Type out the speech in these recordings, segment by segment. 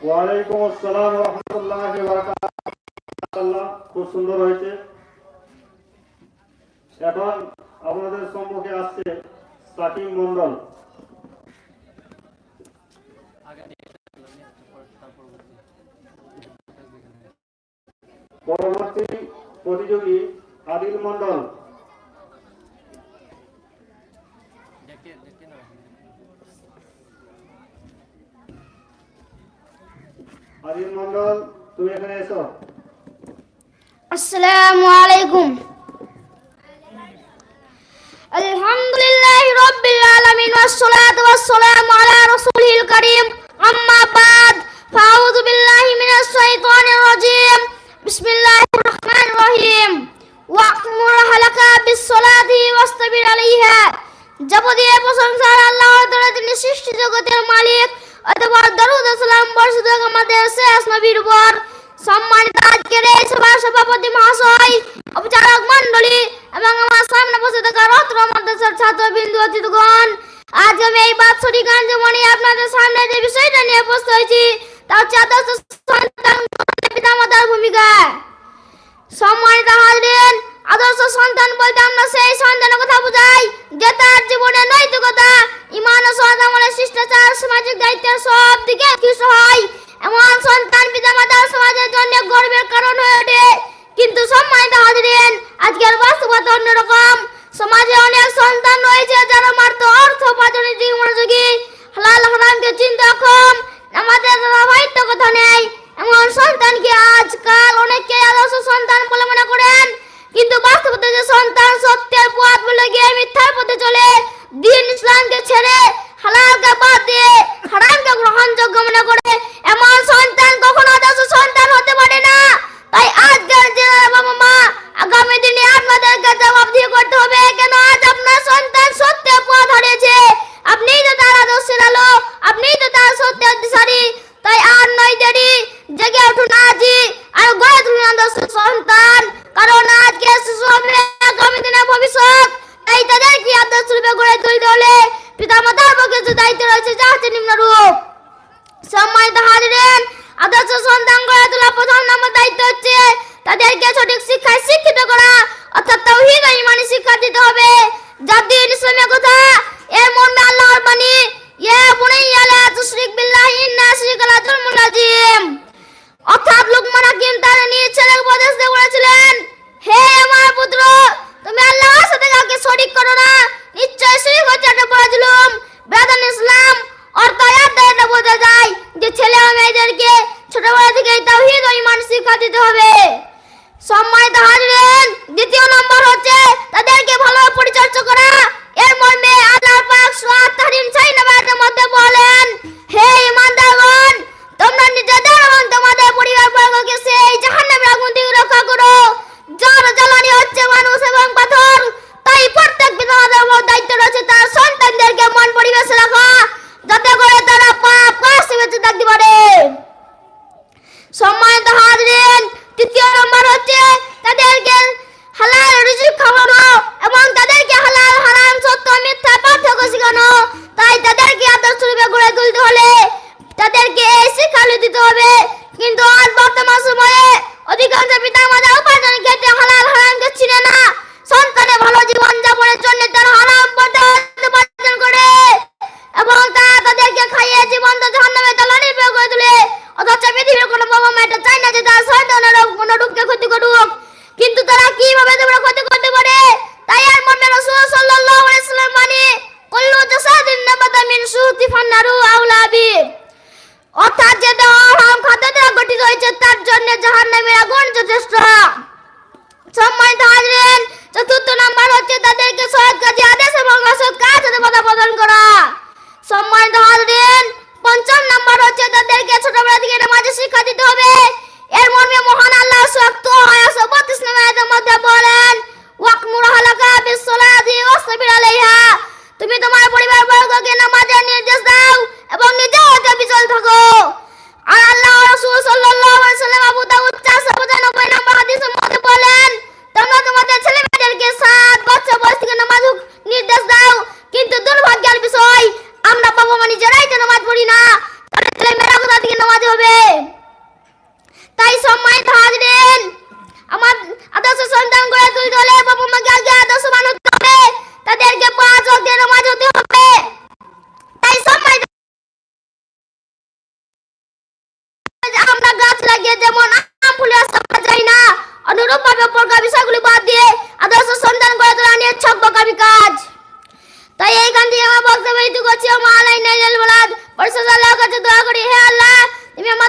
ওয়ালাইকুম আসসালাম রহমতুল্লাহ খুব সুন্দর হয়েছে এখন আপনাদের সম্মুখে আসছে মন্ডল পরবর্তী প্রতিযোগী আদিল মন্ডল আসসালামু আলাইকুম। আলহামদুলিল্লাহ রব্বিল সন্তান বলতে আমরা সেই সন্তানের কথা বোঝাই, যে তার জীবনে নৈতিকতা, ইমান ও সৎ শিষ্টাচার, সামাজিক দায়িত্বের সব দিকে কিছু হয়। এমন সন্তান পিতামাতা সমাজের জন্য গর্বের কারণ হয়ে ওঠে। কিন্তু সম্মানিত হাজিরেন, আজকের বাস্তবতা অন্যরকম। সমাজে অনেক সন্তান রয়েছে যারা মাত্র অর্থ উপার্জনের দিকে মনোযোগী। হালাল হারামকে চিন্তা কম আমাদের দ্বারা কথা নেই। এমন সন্তানকে আজকাল অনেকে আদর্শ সন্তান বলে মনে করেন? কিন্তু বাস্তবতা যে সন্তান সত্যের পথ বলে গিয়ে মিথ্যার পথে চলে, দিন ইসলামকে ছেড়ে হালালকে বাদ দিয়ে হারামকে গ্রহণযোগ্য মনে করে, এমন সন্তান কখনো আদর্শ সন্তান হতে পারে না।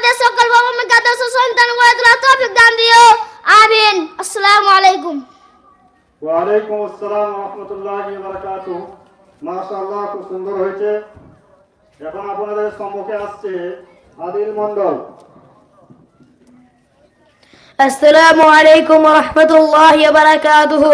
আমাদের সকল বাবা মা কাদাস সন্তান গড়ে তোলা তৌফিক দান দিও। আমিন। আসসালামু আলাইকুম। ওয়া আলাইকুম আসসালাম ওয়া রাহমাতুল্লাহি ওয়া বারাকাতুহু মাশাআল্লাহ খুব সুন্দর হয়েছে। এখন আপনাদের সম্মুখে আসছে আদিল মণ্ডল। আসসালামু আলাইকুম ওয়া রাহমাতুল্লাহি ওয়া বারাকাতুহু।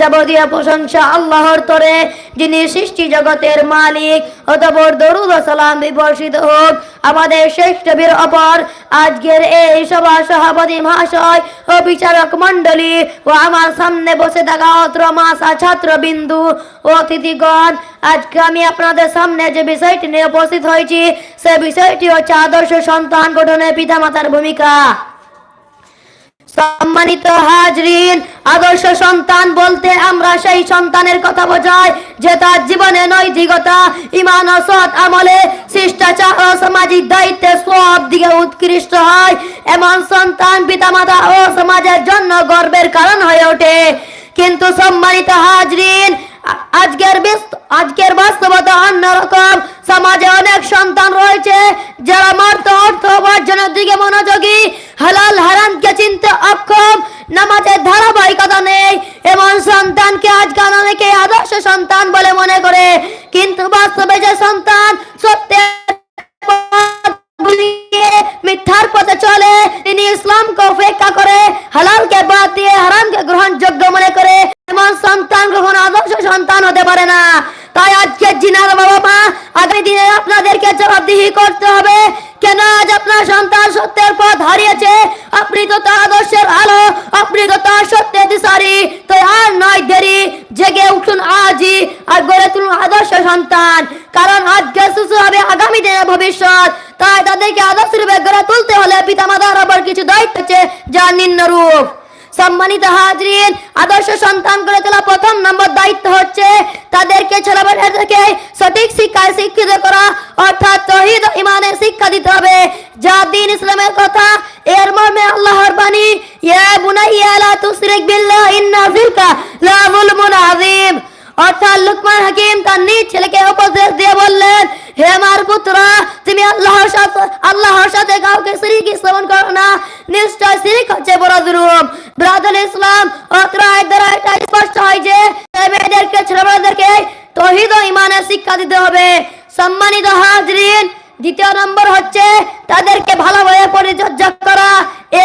যাবতীয় প্রশংসা আল্লাহর তরে, যিনি সৃষ্টি জগতের মালিক। দরুদ সালাম বিবর্ষিত হোক আমাদের অপর। আজকের এই সভা সভাপতি মহাশয় ও বিচারক মণ্ডলী ও আমার সামনে বসে থাকা অত্র মাসা ছাত্রবিন্দু ও অতিথিগণ, আজকে আমি আপনাদের সামনে যে বিষয়টি নিয়ে উপস্থিত হয়েছি, সে বিষয়টি হচ্ছে আদর্শ সন্তান গঠনে পিতামাতার ভূমিকা। সম্মানিত হাজরিন, আদর্শ সন্তান বলতে আমরা সেই সন্তানের কথা বোঝাই, যে তার জীবনে নৈতিকতা ইমান ও সৎ আমলে শিষ্টাচার ও সামাজিক দায়িত্বে সব দিকে উৎকৃষ্ট হয়। এমন সন্তান পিতামাতা ও সমাজের জন্য গর্বের কারণ হয়ে ওঠে। কিন্তু সম্মানিত হাজরিন আজকের আজকের বাস্তবতা অন্যরকম সমাজে অনেক সন্তান রয়েছে, যারা অর্থ উপার্জনের দিকে মনোযোগী। হালাল চিনতে অক্ষম, নামাজের ধারাবাহিকতা নেই। এমন সন্তানকে আজকাল অনেকে আদর্শ সন্তান বলে মনে করে। কিন্তু বাস্তবে যে সন্তান সত্যের ভুলিয়ে মিথ্যার পথে চলে। তিনি ইসলামকে উপেক্ষা করে, হালালকে বাদ দিয়ে হারামকে গ্রহণযোগ্য মনে করে। এমন সন্তান কখনো আদর্শ সন্তান হতে পারে না। তাই আজকে জিনার বাবা মা আগামী দিনে আপনাদেরকে জবাবদিহি করতে হবে, কেন আজ আপনার সন্তান সত্যের পথ হারিয়েছে? আপনি তো তার আদর্শের আলো, আপনি তো তার সত্যের দিশারি। তাই আর নয় দেরি, জেগে উঠুন আজই আর গড়ে তুলুন আদর্শ সন্তান। কারণ আজকে শিশু হবে আগামী দিনের ভবিষ্যৎ। তাই তাদেরকে আদর্শ রূপে গড়ে তুলতে হলে পিতামাতার আবার কিছু দায়িত্ব আছে যা নিম্ন রূপ। সম্মানিত হাজরিন, আদর্শ সন্তান করে তোলা প্রথম নম্বর দায়িত্ব হচ্ছে তাদেরকে ছোটবেলা থেকে সঠিক শিক্ষায় শিক্ষিত করা, অর্থাৎ তহিদ ইমানের শিক্ষা দিতে হবে। যা দিন ইসলামের কথা, এর মর্মে আল্লাহর বাণী, ইয়া বুনাইয়া লা তুশরিক বিল্লাহ ইন্না শিরকা লা যুলমুন আযীম। অর্থাৎ লুকমান হাকিম তার নিজ ছেলেকে উপদেশ দিয়ে বললেন, হে আমার পুত্রা তুমি আল্লাহর সাথে আল্লাহর সাথে কাউকে শিরিক স্থাপন করো না। নিশ্চয় শিরিক হচ্ছে বড় জুলুম। ব্রাদুল ইসলাম, অত্র আয়াত দ্বারা এটা স্পষ্ট হয় যে মেয়েদেরকে ছেলেমেয়েদেরকে তহিদ ও ইমানের শিক্ষা দিতে হবে। সম্মানিত হাজরিন, দ্বিতীয় নম্বর হচ্ছে, তাদেরকে ভালোভাবে পরিচর্যা করা।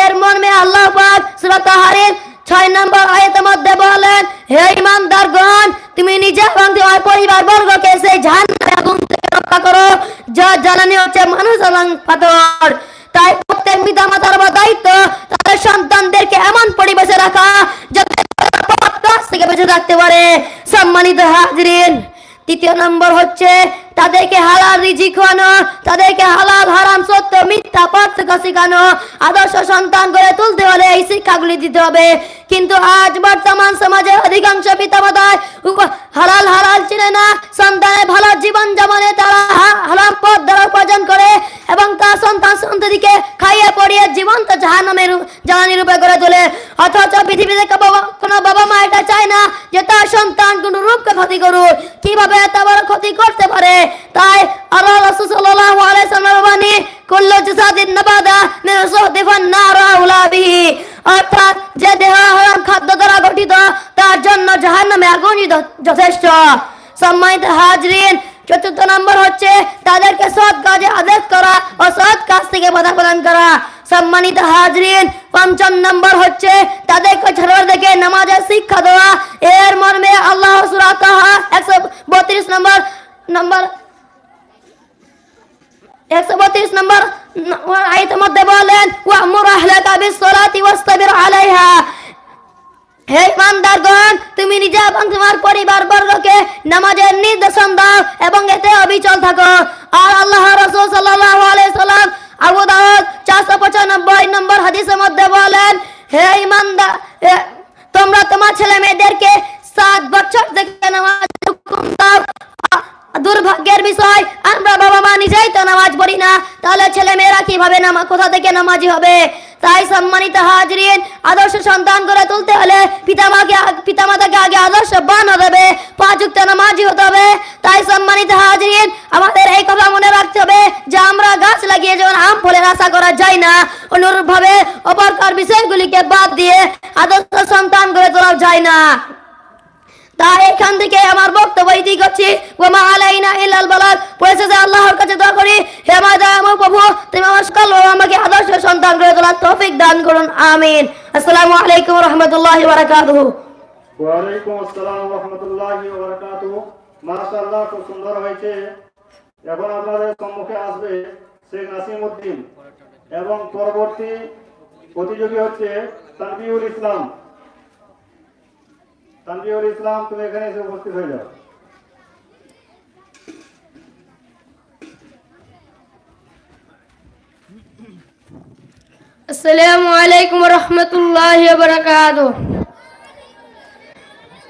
এর মর্মে আল্লাহ পাক সূরা তাহারির ছয় নম্বর আয়াতের মধ্যে বলেন, হে ইমানদারগণ তুমি নিজে এবং তোমার পরিবার বর্গকে সেই জাহান্নামের আগুন থেকে রক্ষা করো, যা জ্বালানি হচ্ছে মানুষ এবং পাথর। তাই প্রত্যেক পিতা মাতার দায়িত্ব, তাদের সন্তানদেরকে এমন পরিবেশে রাখা, যাতে থেকে বেঁচে থাকতে পারে। সম্মানিত হাজরিন, তৃতীয় নম্বর হচ্ছে তাদেরকে হালাল রিজি খাওয়ানো তাদেরকে হালাল, হারাম, সত্য, মিথ্যা পার্থক্য শেখানো, আদর্শ সন্তান করে তুলতে হলে এই শিক্ষাগুলি দিতে হবে। কিন্তু আজ বর্তমান সমাজে অধিকাংশ পিতামাতায় হালাল হালাল চিনে না সন্তানের ভালো জীবন যেমনে তারা হা- হারাম পথ দ্বারা উপার্জন করে এবং তার সন্তান সন্ততিকে খাইয়ে পড়িয়ে জীবন্ত জাহান্নামের জ্বালানি রূপে করে তোলে। অথচ পৃথিবীতে কোনো বাবা মা এটা চায় না যে তার সন্তান কোন রূপকে ক্ষতি করুক। কীভাবে এত বড় ক্ষতি করতে পারে? তাই আল্লাহ রাসূল সাল্লাল্লাহু আলাইহি সাল্লাম বাণী, কুল্লু জাসাদিন নাবাদা মিন সুহদিফান নারা অর্থাৎ যে দেহ খাদ্য দ্বারা গঠিত তার জন্য জাহান্নামে আগুনই য- যথেষ্ট সম্মানিত হাজরিন চতুর্থ নম্বর হচ্ছে তাদেরকে সৎ কাজে আদেশ করা ও সৎ কাজ থেকে বাধা প্রদান করা সম্মানিত হাজরিন পঞ্চম নম্বর হচ্ছে তাদেরকে ছোটবেলা থেকে নামাজের শিক্ষা দেওয়া এর মর্মে আল্লাহ সুরা তাহা একশো বত্রিশ নম্বর নম্বর একশো বত্রিশ নম্বর আয়তের মধ্যে বলেন ওয়ামুর আহলাকা বিসসালাতি ওয়াসতাবির আলাইহা হে তুমি নিজে এবং তোমার পরিবার বর্গকে নামাজের নির্দেশন দাও এবং এতে অবিচল থাকো। আর আল্লাহ রাসূল সাল্লাল্লাহু আলাইহি সাল্লাম আবু দাউদ 495 নম্বর হাদিসের মধ্যে বলেন, হে ইমানদার তোমরা তোমার ছেলে মেয়েদেরকে সাত বছর থেকে নামাজ হুকুম দাও। দুর্ভাগ্যের বিষয়, আমরা বাবা মা নিজেই তো নামাজ পড়ি না। তাহলে ছেলে মেয়েরা কীভাবে নামাজ কোথা থেকে নামাজি হবে? তাই সম্মানিত হাজরিন, আদর্শ সন্তান করে তুলতে হলে পিতামাকে পিতামাতাকে আগে আদর্শ বান হতে হবে, পাঁচুক্ত নামাজি হতে হবে। তাই সম্মানিত হাজরিন, আমাদের এই কথা মনে রাখতে হবে যে আমরা গাছ লাগিয়ে যেমন আম ফলের আশা করা যায় না অনুরূপ ভাবে অপরকার বিষয়গুলিকে বাদ দিয়ে আদর্শ সন্তান করে তোলা যায় না। তাই এখান থেকে আমার বক্তব্য ইতি করছি। ওমা আলাইনা ইল্লাল বালাগ, পড়েছে যে আল্লাহর কাছে দোয়া করি হে আমার দয়াময় প্রভু তুমি আমার সকল বাবা আমাকে আদর্শ সন্তান করে তোলার তৌফিক দান করুন, আমিন। আসসালামু আলাইকুম রহমতুল্লাহি বারাকাতুহু। ওয়ালাইকুম আসসালাম রহমতুল্লাহি ওবারাকাতুহু মাশাআল্লাহ, খুব সুন্দর হয়েছে। এখন আপনাদের সম্মুখে আসবে শেখ নাসিম উদ্দিন। এবং পরবর্তী প্রতিযোগী হচ্ছে তানবিউল ইসলাম। তানবিউল ইসলাম, তুমি এখানে এসে উপস্থিত হয়ে যাও। السلام عليكم ورحمة الله وبركاته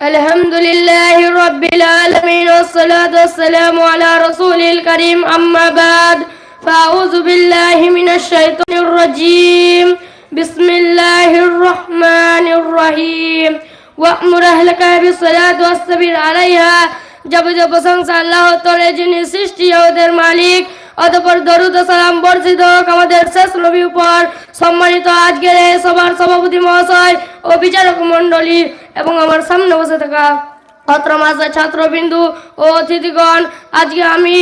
الحمد لله رب العالمين والصلاة والسلام على رسوله الكريم أما بعد فأعوذ بالله من الشيطان الرجيم بسم الله الرحمن الرحيم وأمر أهلك بالصلاة والصبر عليها جب جب سنس الله ترجني سشتي يودر مالك অতপর দরুদ সালাম বর্ষিত হোক আমাদের শেষ নবী উপর। সম্মানিত আজকের সবার সভাপতি মহাশয় ও বিচারক মণ্ডলী এবং আমার সামনে বসে থাকা অত্র মাসের ছাত্রবিন্দু ও অতিথিগণ, আজকে আমি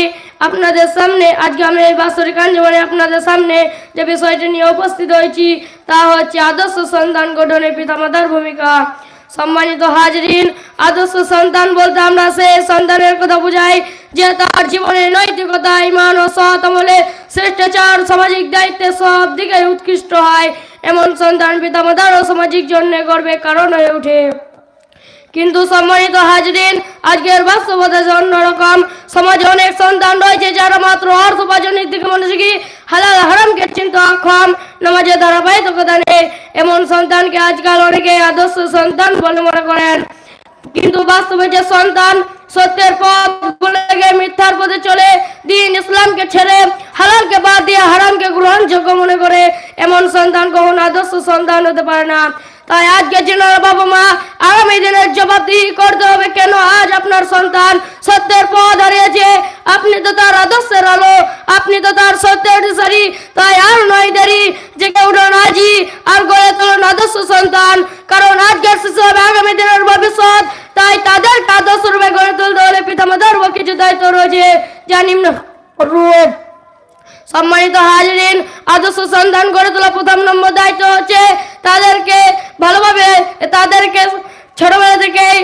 আপনাদের সামনে, আজকে আমি এই বাৎসরিক আঞ্জমানে আপনাদের সামনে যে বিষয়টি নিয়ে উপস্থিত হয়েছি, তা হচ্ছে আদর্শ সন্তান গঠনে পিতামাতার ভূমিকা। সম্মানিত হাজরিন, আদর্শ সন্তান বলতে আমরা সেই সন্তানের কথা বুঝাই, যে তার জীবনের নৈতিকতা ইমান ও সৎ আমলে শ্রেষ্টাচার সামাজিক দায়িত্বে সব দিকে উৎকৃষ্ট হয়। এমন সন্তান পিতামাতার ও সামাজিক জন্য গর্বের কারণ হয়ে ওঠে। কিন্তু সম্মানিত হাজরিন, আজকের বাস্তবতা অন্যরকম। সমাজে অনেক সন্তান রয়েছে যারা মাত্র অর্থ উপার্জনের দিকে মনোযোগী, হালাল হারামকে চিন্তা অক্ষম নামাজে ধারাবাহিকতা নেই এমন সন্তানকে আজকাল অনেকে আদর্শ সন্তান বলে মনে করেন। কিন্তু বাস্তবে যে সন্তান সত্যের পথ বলে মিথ্যার পথে চলে, দিন ইসলামকে ছেড়ে হালালকে বাদ দিয়ে হারামকে গ্রহণযোগ্য মনে করে, এমন সন্তান কখন আদর্শ সন্তান হতে পারে না। তাই আজকে যিনার বাবা মা আগামী দিনের জবাবদিহি করতে হবে। কেন আজ আপনার সন্তান সত্যের পথ হারিয়েছে? আপনি তো তার আদর্শের আলো, আপনি তো তার সত্যের সারি তাই আর নয় দেরি যে কেউ রাজি আর গড়ে তুলুন আদর্শ সন্তান। কারণ আজকের শিশু হবে আগামী দিনের ভবিষ্যৎ। তাই তাদের আদর্শ রূপে গড়ে তুলতে হলে পিতামাতার কিছু দায়িত্ব রয়েছে, যা নিম্ন রূপ। সম্মানিত হাজরিন আদর্শ সন্ধান গড়ে তোলা প্রথম নম্বর দায়িত্ব হচ্ছে তাদেরকে ভালোভাবে তাদেরকে ছোটবেলা থেকেই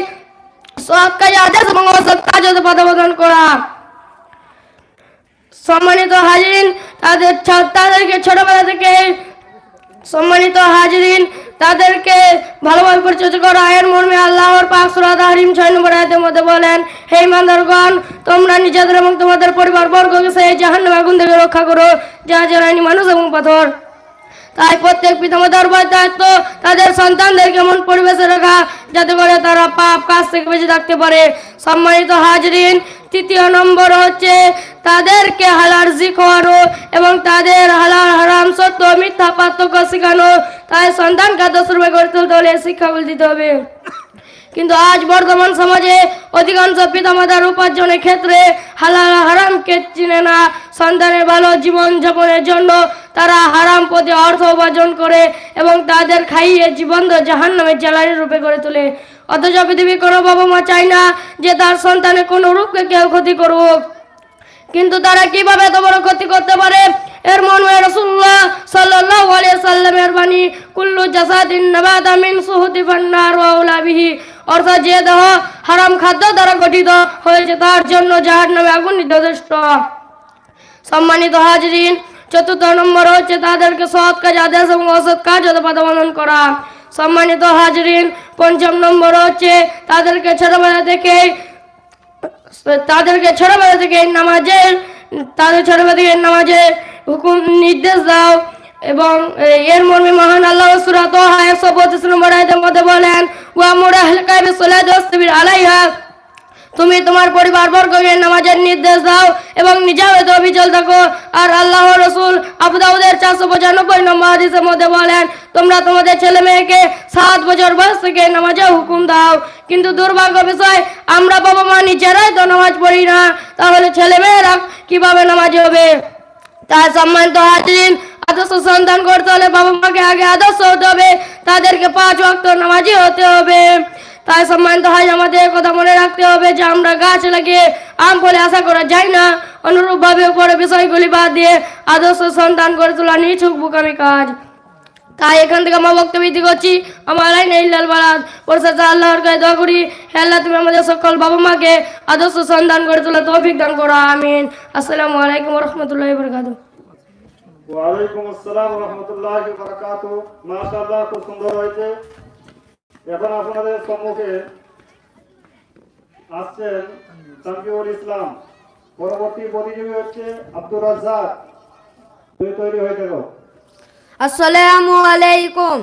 সৎ কাজে আদেশ এবং অসৎ কাজ হতে করা। সম্মানিত হাজরিন, তাদের তাদেরকে ছোটবেলা থেকে সম্মানিত হাজরিন তাদেরকে ভালোভাবে পরিচর্যা করো। আয়ের মর্মে আল্লাহর পাক সূরা হারিম ছয় নম্বর আয়াতের মধ্যে বলেন, হে ইমানদারগণ, তোমরা নিজেদের এবং তোমাদের পরিবার বর্গকে সেই জাহান্ন আগুন থেকে রক্ষা করো, যা জ্বালানি মানুষ এবং পাথর। তাই প্রত্যেক পিতামাতার উপর দায়িত্ব তাদের সন্তানদের এমন পরিবেশে রাখা যাতে করে তারা পাপ কাজ থেকে বেঁচে থাকতে পারে। সম্মানিত হাজরিন, তৃতীয় নম্বর হচ্ছে তাদেরকে হালাল খাওয়ানো এবং তাদের হালার হারাম সত্য মিথ্যা পার্থক্য শেখানো। তাই সন্তানকে আদর্শ রূপে গড়ে তুলতে হলে শিক্ষাগুলো দিতে হবে। কিন্তু আজ বর্তমান সমাজে অধিকাংশ পিতামাতার উপার্জনের ক্ষেত্রে হালাল হারামকে চিনে না। সন্তানের ভালো জীবন যাপনের জন্য তারা হারাম পথে অর্থ উপার্জন করে এবং তাদের খাইয়ে জীবন জাহান নামের জ্বালানি রূপে করে তোলে। অথচ পৃথিবী কোনো বাবা মা চায় না যে তার সন্তানের কোনো রূপকে কেউ ক্ষতি করুক। কিন্তু তারা কীভাবে এত বড় ক্ষতি করতে পারে? এর মর্মে রাসূলুল্লাহ সাল্লাল্লাহু আলাইহি সাল্লামের বাণী, কুল্লু জাসাদিন নাবাতা মিন সুহুতি ফান্নার ওয়া অর্থাৎ যে দেহ হারাম খাদ্য দ্বারা গঠিত হয়েছে, তার জন্য জাহান্নামে আগুন যথেষ্ট সম্মানিত হাজরিন চতুর্থ নম্বর হচ্ছে তাদেরকে সৎ কাজ, আদেশ এবং অসৎ কাজ পালন করা। সম্মানিত হাজরিন, পঞ্চম নম্বর হচ্ছে তাদেরকে ছোটবেলা থেকে তাদেরকে ছোটবেলা থেকে নামাজের, তাদের ছোটবেলা থেকে নামাজের হুকুম নির্দেশ দাও এবং এর মর্মে মহান আল্লাহ সুরাত একশো পঁচিশ নম্বর মধ্যে বলেন, ওয়া মুরা সোলাদ আলাইহা। তুমি তোমার পরিবার বর্গকে নামাজের নির্দেশ দাও এবং নিজেও এতে থাকো। আর আল্লাহ রসুল আবুদাউদের চারশো পঁচানব্বই নম্বর হাদিসের মধ্যে বলেন, তোমরা তোমাদের ছেলে মেয়েকে সাত বছর বয়স থেকে নামাজে হুকুম দাও। কিন্তু দুর্ভাগ্য বিষয়, আমরা বাবা মা নিজেরাই তো নামাজ পড়ি না। তাহলে ছেলে মেয়েরা কীভাবে নামাজ হবে? তাই সম্মানিত হাজরিন, আদর্শ সন্তান করতে হলে বাবা মাকে আগে আদর্শ হতে হবে। তাদেরকে পাঁচ ওয়াক্ত নামাজি হতে হবে। তাই সম্মানিত হয় আমাদের কথা মনে রাখতে হবে যে আমরা গাছ লাগিয়ে আম ফলে আশা করা যায় না। অনুরূপভাবে উপরে বিষয়গুলি বাদ দিয়ে আদর্শ সন্তান করে তোলা নিছুক বুকামি কাজ। তাই এখান থেকে আমার বক্তব্য করছি আমার আইন ইল্লাল বারাত পরিশেষে আল্লাহর কাছে দোয়া করি। হে আল্লাহ, তুমি আমাদের সকল বাবা মাকে আদর্শ সন্তান করে তোলা তৌফিক দান করো, আমিন। আসসালামু আলাইকুম রহমতুল্লাহ বরকাতুহ ওয়ালাইকুম আসসালাম রহমতুল্লাহ বারাকাত মাশাআল্লাহ, খুব সুন্দর হয়েছে। এখন আপনাদের সম্মুখে আসছেন সামকিউল ইসলাম পরবর্তী প্রতিযোগী হচ্ছে আব্দুর রাজ্জাক তুমি তৈরি হয়ে থাকো السلام عليكم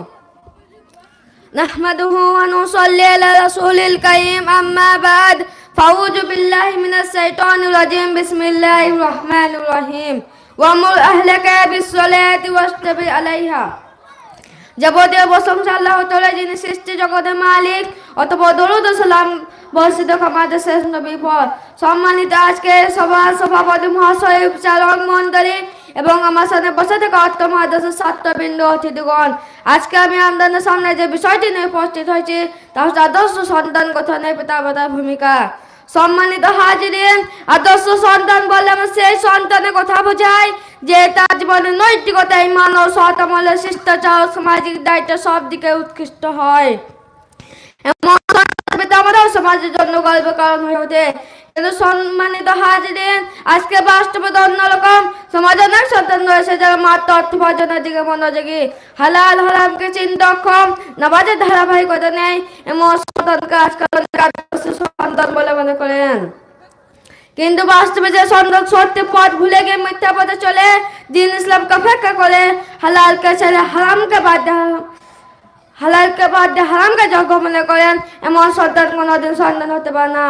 نحمده ونصلي على رسول الكريم أما بعد فأعوذ بالله من الشيطان الرجيم بسم الله الرحمن الرحيم وأمر أهلك بالصلاة واستبر عليها যাবতীয় প্রশংসা আল্লাহ তাআলা যিনি সৃষ্টি জগতের মালিক। অথবা দরুদ সালাম বর্ষিত ক্ষমাদের শেষ নবী পর সম্মানিত আজকে সভা সভাপতি মহাশয় চালক মন্ডলী এবং আমার সাথে বসে থাকা অর্থ মহাদেশের ছাত্রবৃন্দ অতিথিগণ। আজকে আমি আপনাদের সামনে যে বিষয়টি নিয়ে উপস্থিত হয়েছি, তা হচ্ছে আদর্শ সন্তান গঠনে পিতা মাতার ভূমিকা। সম্মানিত হাজিরিন, আদর্শ সন্তান বলে আমরা সেই সন্তানের কথা বোঝাই যে তার জীবনে নৈতিকতা ইমান ও সতমলের শিষ্টাচার সামাজিক দায়িত্ব সব দিকে উৎকৃষ্ট হয়। আমাদের সমাজের জন্য গর্বের কারণ হয়ে ওঠে। কিন্তু সম্মানিত হাজিরিন, আজকে বাস্তবে অন্যরকম সমাজে অনেক সন্তান রয়েছে যারা মাত্র অর্থ উপার্জনের দিকে মনোযোগী। হালাল হারামকে চিন্তক্ষম নামাজের ধারাবাহিকতা নেই, এমন সন্তানকে আজকাল সন্তান বলে মনে করেন। কিন্তু বাস্তবে যে সন্তান সত্য পথ ভুলে গিয়ে মিথ্যা পথে চলে, দিন ইসলামকে অপেক্ষা করে, হালালকে ছেড়ে হারামকে বাদ দেওয়া হালালকে বাদ দিয়ে হারামকে যজ্ঞ মনে করেন, এমন সন্তান কোনোদিন সন্তান হতে পারে না।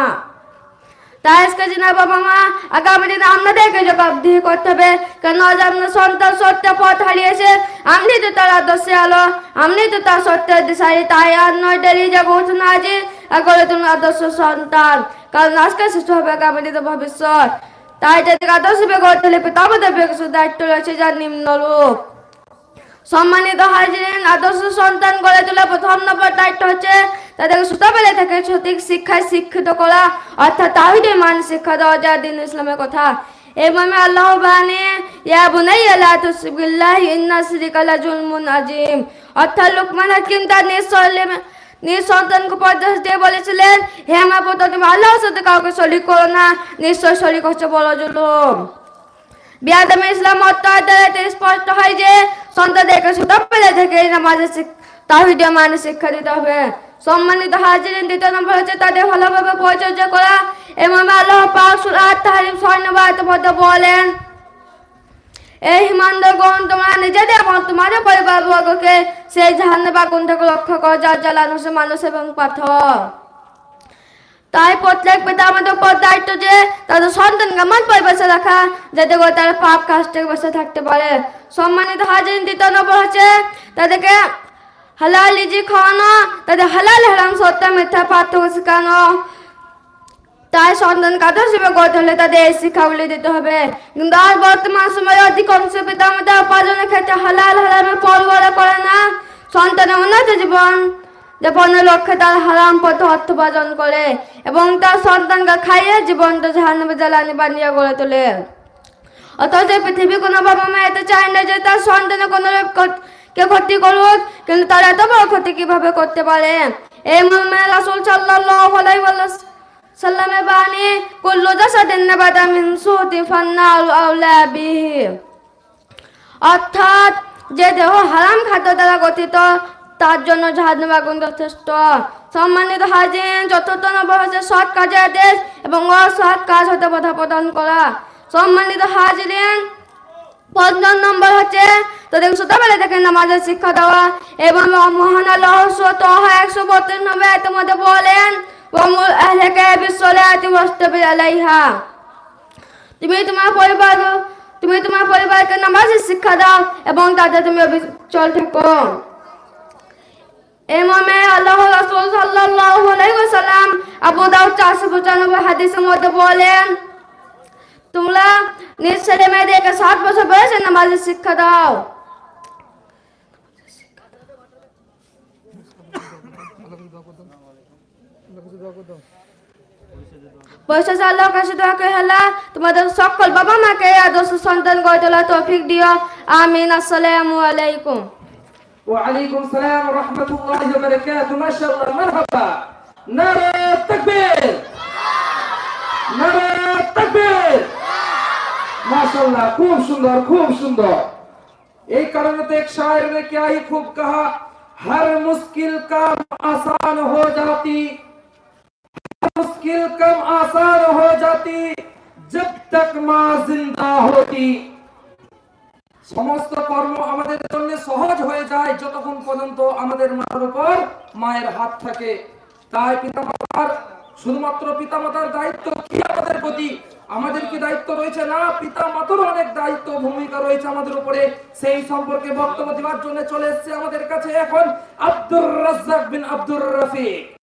তাই আজকে জিনা বাবা মা, আগামী দিনে আপনাদেরকে জবাবদিহি করতে হবে, কেন আজ আপনার সন্তান সত্য পথ হারিয়েছে, আপনি তো তার আদর্শে আলো, আপনি তো তার সত্যের দিশারি, তাই আর নয়, দেরি যাব উঠুন আজই একবারে তুমি আদর্শ সন্তান। কারণ আজকে শিশু হবে দিনে ভবিষ্যৎ। তাই যাদের আদর্শ বেগে করতে হলে পিতা আমাদের বেগে দায়িত্ব রয়েছে যার নিম্নরূপ সম্মানিত হাজিরিন, আদর্শ সন্তান গড়ে তোলা প্রথম নম্বর দায়িত্ব হচ্ছে তাদেরকে ছোটবেলা থেকে সঠিক শিক্ষায় শিক্ষিত করা, অর্থাৎ তাহিদের মান শিক্ষা দেওয়া যা দিন ইসলামের কথা। মর্মে আল্লাহ বানে ইয়া বুনাইয়া লা তুসবিল্লাহ ইন্না শিরকা লা জুলমুন আজিম। অর্থাৎ লোকমান হাকিম তার নিঃসন্তান নিজ সন্তানকে পর্যাস দিয়ে বলেছিলেন, হে আমার পুত্র, তুমি আল্লাহর সাথে কাউকে শরিক করো না, নিশ্চয় শরিক হচ্ছে বড় জুলুম। বিয়াদমে ইসলাম অত্যাচারে স্পষ্ট হয় যে সন্তানদেরকে ছোটবেলা থেকে নামাজের তাহিদীয় মানে শিক্ষা দিতে হবে। সম্মানিত হাজিরিন, দ্বিতীয় নম্বর হচ্ছে তাদের ভালোভাবে পরিচর্যা করা এবং আল্লাহ পাক সুরাত তাহরিম নম্বর বলেন এই হিমান্দগণ তোমরা নিজেদের এবং তোমাদের পরিবার বর্গকে সেই জাহান্নাম আগুন থেকে লক্ষ্য করো, যার জ্বালানো মানুষ এবং পাথর। তাই প্রত্যেক পিতা আমাদের উপর দায়িত্ব যে তাদের সন্তান এমন পরিবেশে রাখা, যাতে করে তারা পাপ কাজ বসে থাকতে পারে। সম্মানিত হাজির দ্বিতীয় নম্বর হচ্ছে তাদেরকে হালাল লিজি খাওয়ানো, তাদের হালাল হারাম সত্য মিথ্যা পার্থক্য শেখানো। তাই সন্তান কাদের হিসেবে গড়তে হলে তাদের এই শিক্ষাগুলি দিতে হবে? কিন্তু আর বর্তমান সময়ে অধিকাংশ পিতা আমাদের উপার্জনের ক্ষেত্রে হালাল হারামের পরবরা করে না। সন্তানের উন্নত জীবন যাপনের লক্ষ্যে তার হারাম পথে অর্থ উপার্জন করে এবং তার সন্তানকে খাইয়ে জীবনটা জাহান্নামে জ্বালানি বানিয়ে গড়ে তোলে। অথচ পৃথিবী কোনো বাবা মা এতে চায় না যে তার সন্তানের কোনো কে ক্ষতি করুক, কিন্তু তারা এত বড় ক্ষতি কীভাবে করতে পারে? এই মর্মে রাসূল সাল্লাল্লাহু আলাইহি সাল্লামে বাণী কুল্লু জাসাদিন নাবাদা মিন সুতি ফান্নারু আউলা বিহি অর্থাৎ যে দেহ হারাম খাদ্য দ্বারা গঠিত, তার জন্য জাহান্নাম আগুন যথেষ্ট। সম্মানিত হাজিন চতুর্থ নম্বর হচ্ছে সৎ কাজের আদেশ এবং অসৎ কাজ হতে বাধা প্রদান করা। সম্মানিত হাজিরিন, পঞ্চম নম্বর হচ্ছে তাদের ছোটবেলা থেকে নামাজের শিক্ষা দেওয়া এবং মহান আল্লাহ তহা একশো বত্রিশ নম্বর এর মধ্যে বলেন ওমুল আহলেকে বিশ্বলাতি ওয়াস্তাবির আলাইহা তুমি তোমার পরিবার তুমি তোমার পরিবারকে নামাজের শিক্ষা দাও এবং তাতে তুমি অবিচল থেকো। এমামে আল্লাহ রাসূল সাল্লাল্লাহু আলাইহি ওয়াসাল্লাম আবু দাউদ 495 হাদিসের মধ্যে বলেন, তোমরা নিজ ছেলে মেয়েদেরকে সাত বছর বয়সে নামাজের শিক্ষা দাও। বৈশাখ আল্লাহর কাছে দোয়া করে হেলা। তোমাদের সকল বাবা মাকে আদর্শ সন্তান গড়ে তোলা তৌফিক দিও। আমিন, আসসালামু আলাইকুম। ওয়ালাইকুম সালাম ওয়া রাহমাতুল্লাহি ওয়া বারাকাতুহু, মাশাআল্লাহ, মারহাবা। নারে তাকবীর। নারে তাকবীর। মাশাআল্লাহ, খুব সুন্দর খুব সুন্দর। এই কারণে তো এক शायर ने क्या ही खूब कहा हर मुश्किल काम आसान हो जाती मुश्किल कम आसान हो जाती जब तक माँ जिंदा होती সমস্ত কর্ম আমাদের জন্য সহজ হয়ে যায় যতক্ষণ পর্যন্ত আমাদের মাথার উপর মায়ের হাত থাকে তাই পিতামাতার শুধুমাত্র পিতামাতার দায়িত্ব কি আমাদের প্রতি আমাদের কি দায়িত্ব রয়েছে না পিতা মাতার অনেক দায়িত্ব ভূমিকা রয়েছে আমাদের উপরে সেই সম্পর্কে বক্তব্য দেওয়ার জন্য চলে এসেছে আমাদের কাছে এখন আব্দুর রাজ্জাক বিন আব্দুর রফিক